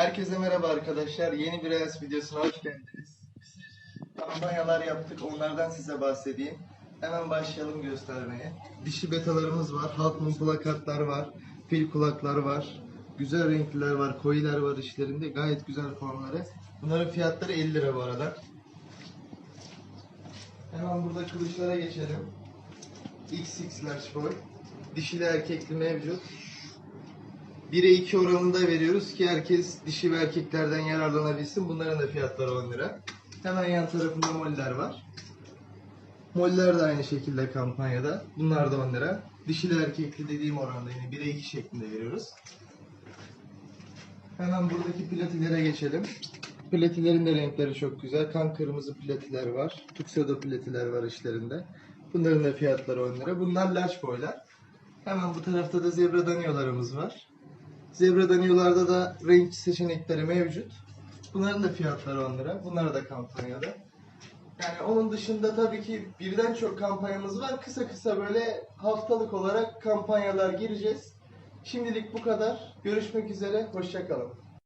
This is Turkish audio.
Herkese merhaba arkadaşlar. Yeni bir Reels videosuna hoş geldiniz. Kampanyalar yaptık. Onlardan size bahsedeyim. Hemen başlayalım göstermeye. Dişi betalarımız var. Halkman plakatlar var. Fil kulaklar var. Güzel renkliler var. Koyular var işlerinde. Gayet güzel formları. Bunların fiyatları 50 lira bu arada. Hemen burada kılıçlara geçelim. XX large boy. Dişili erkekli mevcut. 1'e 2 oranında veriyoruz ki herkes dişi ve erkeklerden yararlanabilsin. Bunların da fiyatları 10 lira. Hemen yan tarafında moller var. Moller de aynı şekilde kampanyada. Bunlar da 10 lira. Dişili erkekli dediğim oranda yine 1'e 2 şeklinde veriyoruz. Hemen buradaki platilere geçelim. Platilerin de renkleri çok güzel. Kan kırmızı platiler var. Tuxedo platiler var işlerinde. Bunların da fiyatları 10 lira. Bunlar large boylar. Hemen bu tarafta da zebra danyolarımız var. Zebra danyolarda da renk seçenekleri mevcut. Bunların da fiyatları 10 lira. Bunlar da kampanyada. Yani onun dışında tabii ki birden çok kampanyamız var. Kısa kısa böyle haftalık olarak kampanyalar gireceğiz. Şimdilik bu kadar. Görüşmek üzere. Hoşçakalın.